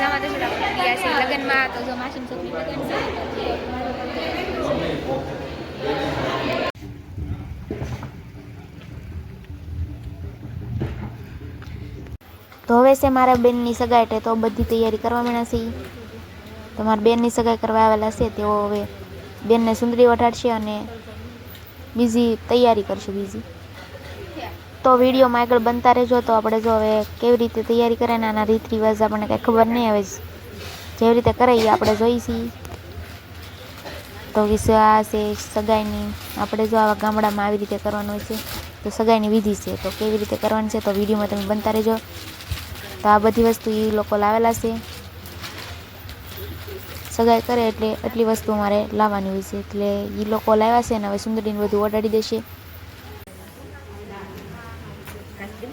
જામાં તો શું ગયા છે લગ્નમાં તો જો માસી છોકરી લગ્ન તો હવે છે મારા બેનની સગાઈ એટલે તો બધી તૈયારી કરવા માંડ્યા છે. તો મારા બેનની સગાઈ કરવા આવેલા છે, તેઓ હવે બેનને સુંદરી વટાડશે અને બીજી તૈયારી કરશે બીજી. તો વિડીયોમાં આગળ બનતા રહેજો. તો આપણે જો હવે કેવી રીતે તૈયારી કરે ને આના રીત રિવાજ આપણને કાંઈ ખબર નહીં આવે. જેવી રીતે કરે એ આપણે જોઈશી તો વિશે આ છે, સગાઈની. આપણે જો આવા ગામડામાં આવી રીતે કરવાનું હોય છે, તો સગાઈની વિધિ છે. તો કેવી રીતે કરવાની છે, તો વિડીયોમાં તમે બનતા રહેજો. તો આ બધી વસ્તુ એ લોકો લાવેલા છે. સગાઈ કરે એટલે આટલી વસ્તુ મારે લાવવાની હોય છે. એટલે એ લોકો લાવ્યા છે ને હવે સુંદરીને બધું ઓડાડી દેશે.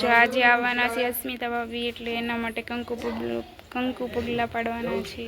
જો આજે આવવાના છે અસ્મિતા ભાભી એટલે એના માટે કંકુ પગલું કંકુ પગલા પાડવાના છે.